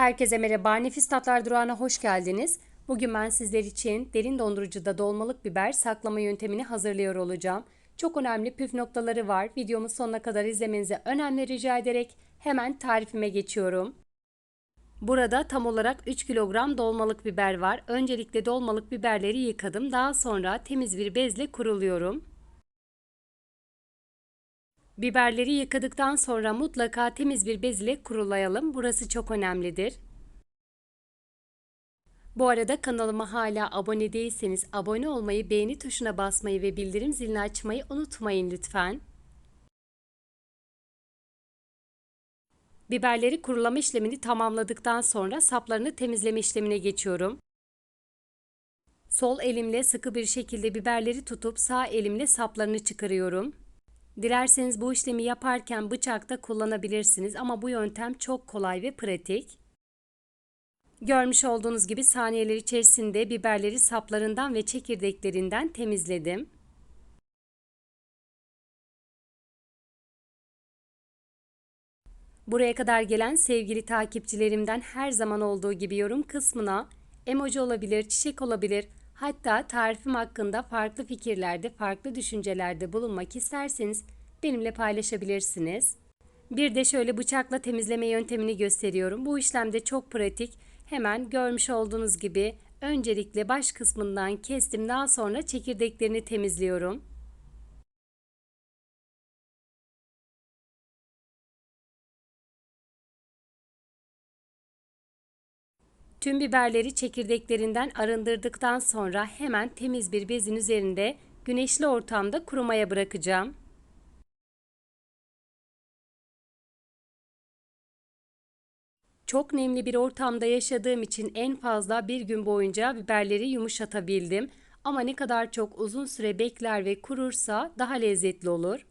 Herkese merhaba. Nefis Tatlar Durağı'na hoş geldiniz. Bugün ben sizler için derin dondurucuda dolmalık biber saklama yöntemini hazırlıyor olacağım. Çok önemli püf noktaları var. Videomu sonuna kadar izlemenizi önemli rica ederek hemen tarifime geçiyorum. Burada tam olarak 3 kilogram dolmalık biber var. Öncelikle dolmalık biberleri yıkadım. Daha sonra temiz bir bezle kuruluyorum. Biberleri yıkadıktan sonra mutlaka temiz bir bez ile kurulayalım. Burası çok önemlidir. Bu arada kanalıma hala abone değilseniz abone olmayı, beğeni tuşuna basmayı ve bildirim zilini açmayı unutmayın lütfen. Biberleri kurulama işlemini tamamladıktan sonra saplarını temizleme işlemine geçiyorum. Sol elimle sıkı bir şekilde biberleri tutup sağ elimle saplarını çıkarıyorum. Dilerseniz bu işlemi yaparken bıçak da kullanabilirsiniz ama bu yöntem çok kolay ve pratik. Görmüş olduğunuz gibi saniyeler içerisinde biberleri saplarından ve çekirdeklerinden temizledim. Buraya kadar gelen sevgili takipçilerimden her zaman olduğu gibi yorum kısmına emoji olabilir, çiçek olabilir, hatta tarifim hakkında farklı fikirlerde, farklı düşüncelerde bulunmak isterseniz benimle paylaşabilirsiniz. Bir de şöyle bıçakla temizleme yöntemini gösteriyorum. Bu işlemde çok pratik. Hemen görmüş olduğunuz gibi öncelikle baş kısmından kestim. Daha sonra çekirdeklerini temizliyorum. Tüm biberleri çekirdeklerinden arındırdıktan sonra hemen temiz bir bezin üzerinde güneşli ortamda kurumaya bırakacağım. Çok nemli bir ortamda yaşadığım için en fazla bir gün boyunca biberleri yumuşatabildim. Ama ne kadar çok uzun süre bekler ve kurursa daha lezzetli olur.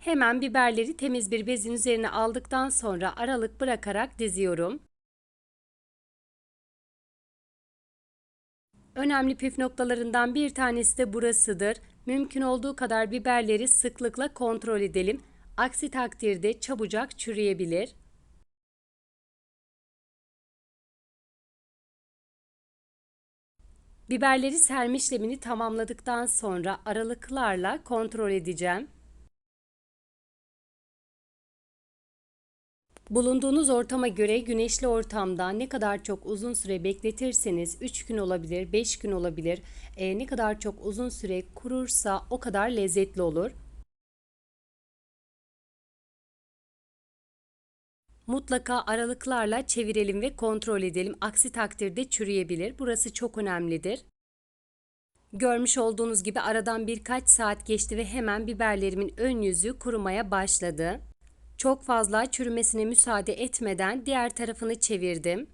Hemen biberleri temiz bir bezin üzerine aldıktan sonra aralık bırakarak diziyorum. Önemli püf noktalarından bir tanesi de burasıdır. Mümkün olduğu kadar biberleri sıklıkla kontrol edelim. Aksi takdirde çabucak çürüyebilir. Biberleri serme işlemini tamamladıktan sonra aralıklarla kontrol edeceğim. Bulunduğunuz ortama göre güneşli ortamda ne kadar çok uzun süre bekletirseniz 3 gün olabilir, 5 gün olabilir. E, ne kadar çok uzun süre kurursa o kadar lezzetli olur. Mutlaka aralıklarla çevirelim ve kontrol edelim. Aksi takdirde çürüyebilir. Burası çok önemlidir. Görmüş olduğunuz gibi aradan birkaç saat geçti ve hemen biberlerimin ön yüzü kurumaya başladı. Çok fazla çürümesine müsaade etmeden diğer tarafını çevirdim.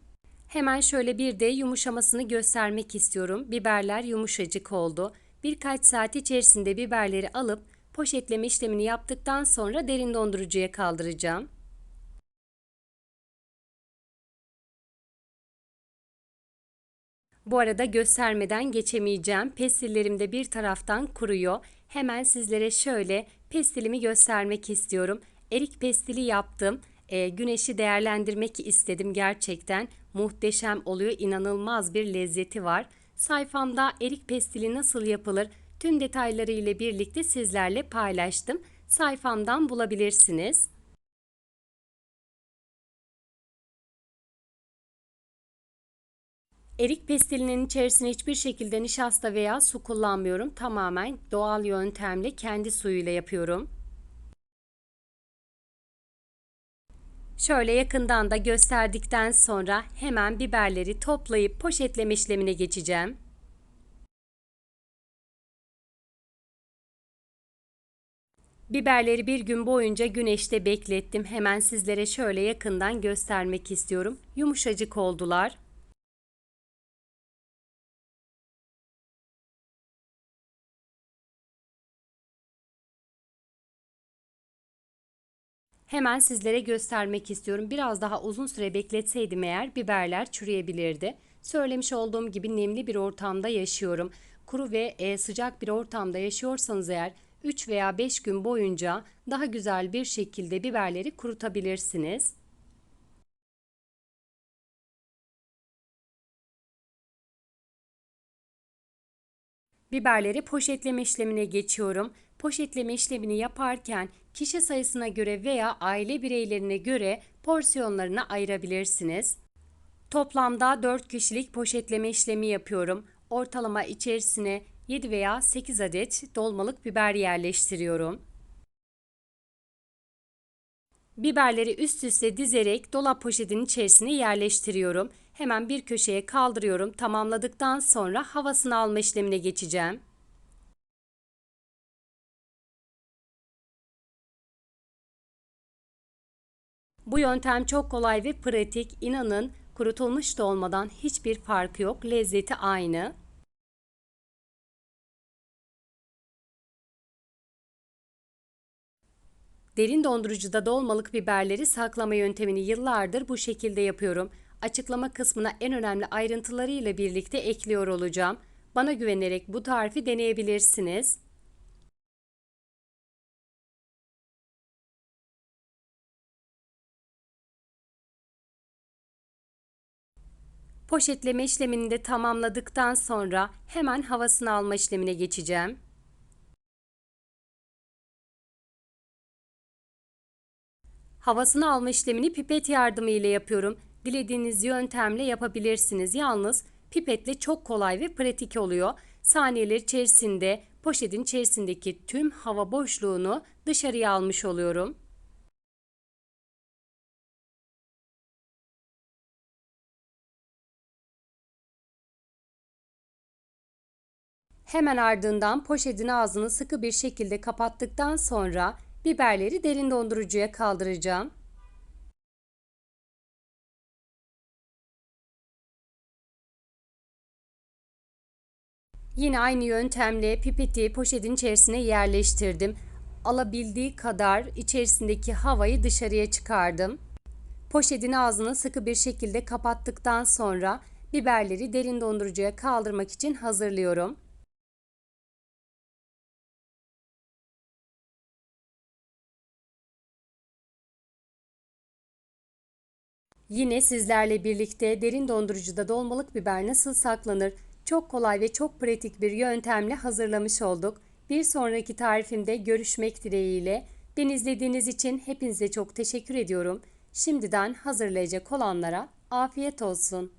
Hemen şöyle bir de yumuşamasını göstermek istiyorum. Biberler yumuşacık oldu. Birkaç saat içerisinde biberleri alıp poşetleme işlemini yaptıktan sonra derin dondurucuya kaldıracağım. Bu arada göstermeden geçemeyeceğim. Pestillerim de bir taraftan kuruyor. Hemen sizlere şöyle pestilimi göstermek istiyorum. Erik pestili yaptım. E, güneşi değerlendirmek istedim gerçekten. Muhteşem oluyor. İnanılmaz bir lezzeti var. Sayfamda erik pestili nasıl yapılır tüm detayları ile birlikte sizlerle paylaştım. Sayfamdan bulabilirsiniz. Erik pestilinin içerisine hiçbir şekilde nişasta veya su kullanmıyorum. Tamamen doğal yöntemle kendi suyuyla yapıyorum. Şöyle yakından da gösterdikten sonra hemen biberleri toplayıp poşetleme işlemine geçeceğim. Biberleri bir gün boyunca güneşte beklettim. Hemen sizlere şöyle yakından göstermek istiyorum. Yumuşacık oldular. Hemen sizlere göstermek istiyorum. Biraz daha uzun süre bekletseydim eğer biberler çürüyebilirdi. Söylemiş olduğum gibi nemli bir ortamda yaşıyorum. Kuru ve e, sıcak bir ortamda yaşıyorsanız eğer 3 veya 5 gün boyunca daha güzel bir şekilde biberleri kurutabilirsiniz. Biberleri poşetleme işlemine geçiyorum. Poşetleme işlemini yaparken kişi sayısına göre veya aile bireylerine göre porsiyonlarını ayırabilirsiniz. Toplamda 4 kişilik poşetleme işlemi yapıyorum. Ortalama içerisine 7 veya 8 adet dolmalık biber yerleştiriyorum. Biberleri üst üste dizerek dolap poşetinin içerisine yerleştiriyorum. Hemen bir köşeye kaldırıyorum. Tamamladıktan sonra havasını alma işlemine geçeceğim. Bu yöntem çok kolay ve pratik. İnanın kurutulmuş dolmadan hiçbir farkı yok. Lezzeti aynı. Derin dondurucuda dolmalık biberleri saklama yöntemini yıllardır bu şekilde yapıyorum. Açıklama kısmına en önemli ayrıntılarıyla birlikte ekliyor olacağım. Bana güvenerek bu tarifi deneyebilirsiniz. Poşetleme işlemini de tamamladıktan sonra hemen havasını alma işlemine geçeceğim. Havasını alma işlemini pipet yardımı ile yapıyorum. Dilediğiniz yöntemle yapabilirsiniz. Yalnız pipetle çok kolay ve pratik oluyor. Saniyeler içerisinde poşetin içerisindeki tüm hava boşluğunu dışarıya almış oluyorum. Hemen ardından poşetin ağzını sıkı bir şekilde kapattıktan sonra biberleri derin dondurucuya kaldıracağım. Yine aynı yöntemle pipeti poşetin içerisine yerleştirdim. Alabildiği kadar içerisindeki havayı dışarıya çıkardım. Poşetin ağzını sıkı bir şekilde kapattıktan sonra biberleri derin dondurucuya kaldırmak için hazırlıyorum. Yine sizlerle birlikte derin dondurucuda dolmalık biber nasıl saklanır? Çok kolay ve çok pratik bir yöntemle hazırlamış olduk. Bir sonraki tarifimde görüşmek dileğiyle. Beni izlediğiniz için hepinize çok teşekkür ediyorum. Şimdiden hazırlayacak olanlara afiyet olsun.